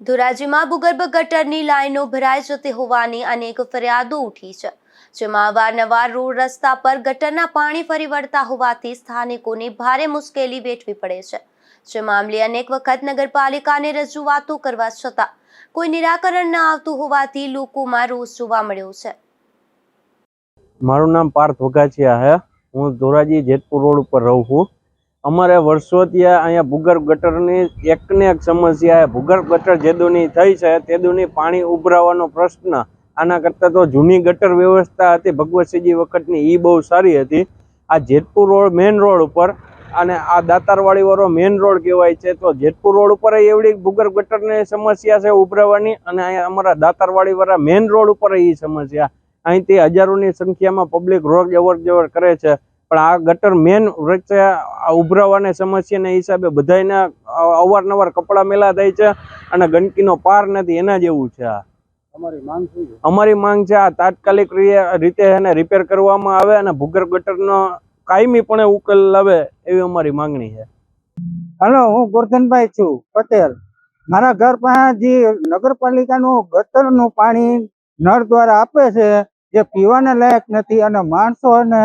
ધોરાજીમાં ભૂગર્ભ ગટરની લાઈનો ભરાઈ જતી હોવાની અનેક ફરિયાદો ઉઠી છે, જેમાં અવારનવાર રોડ રસ્તા પર ગટરના પાણી ફરી વળતા હોવાથી સ્થાનિકોને ભારે મુશ્કેલી વેઠવી પડે છે, જે મામલે અનેક વખત નગરપાલિકાને રજૂઆતો કરવા છતાં કોઈ નિરાકરણ ન આવતું હોવાથી લોકોમાં રોષ જોવા મળ્યો છે. મારું નામ પાર્થ વઘાસિયા છે હું ધોરાજી જેતપુર રોડ ઉપર રહું છું. અમારે વર્ષોથી અહીંયા ભૂગર્ભ ગટરની એકને એક સમસ્યા ભૂગર્ભ ગટર જેદુની થઈ છે તેદુની પાણી ઉભરાવાનો પ્રશ્ન. આના કરતાં તો જૂની ગટર વ્યવસ્થા હતી. ભગવતસિંહજી વખતની એ બહુ સારી હતી. આ જેતપુર રોડ મેઇન રોડ ઉપર અને આ દાતારવાડી વાળો મેઇન રોડ કહેવાય છે, તો જેતપુર રોડ ઉપર એવડી ભૂગર્ભ ગટરની સમસ્યા છે ઉભરાવાની અને અહીંયા અમારા દાતારવાડી વાળા મેઇન રોડ ઉપર એ સમસ્યા. અહીંથી હજારોની સંખ્યામાં પબ્લિક રોજ અવર કરે છે. પણ આ ગટર મેન વચ્ચે આ ઉભરાવાની સમસ્યાના હિસાબે બધાયને અવારનવાર કપડાં મેલા થાય છે અને ગંદકીનો પાર નથી એના જેવું છે આ. તમારી માંગ શું છે? અમારી માંગ છે આ તાત્કાલિક રીતે એને રિપેર કરવામાં આવે અને ભૂગર્ભ ગટરનો કાયમીપણે ઉકેલ લાવે એવી અમારી માંગણી છે. હલો હું ગોરધનભાઈ છું પટેલ. મારા ઘર પાસે જે નગરપાલિકાનું ગટરનું પાણી નળ દ્વારા આપે છે જે પીવાને લાયક નથી અને માણસોને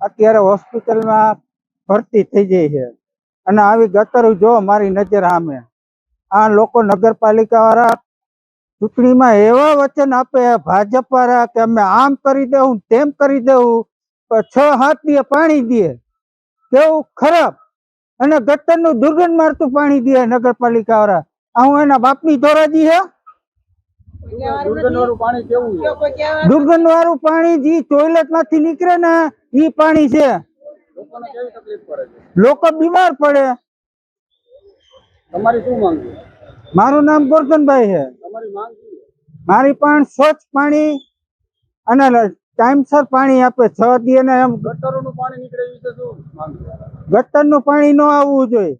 અત્યારે હોસ્પિટલમાં ભરતી થઈ જાય છે. અને આવી ગટર જો મારી નજર સામે. આ લોકો નગરપાલિકા વાળા ચૂંટણીમાં એવા વચન આપે ભાજપ વાળા કે અમે આમ કરી દઉં તેમ કરી દઉં છ હાથ દે પાણી દે. કેવું ખરાબ. અને ગટરનું દુર્ગંધ મારતું પાણી દે નગરપાલિકા વાળા આ હું એના બાપની ધોરાજી હે? દુર્ગંધ વાળું પાણી જે ટોયલેટમાંથી નીકળે ને ઈ પાણી છે. લોકો બીમાર પડે. તમારી શું માંગ મારું નામ ગોરધનભાઈ છે? મારી પણ સ્વચ્છ પાણી અને ટાઈમસર પાણી આપે છ દી અને એમ. ગટરોનું પાણી નીકળે ગટરનું પાણી ન આવવું જોઈએ.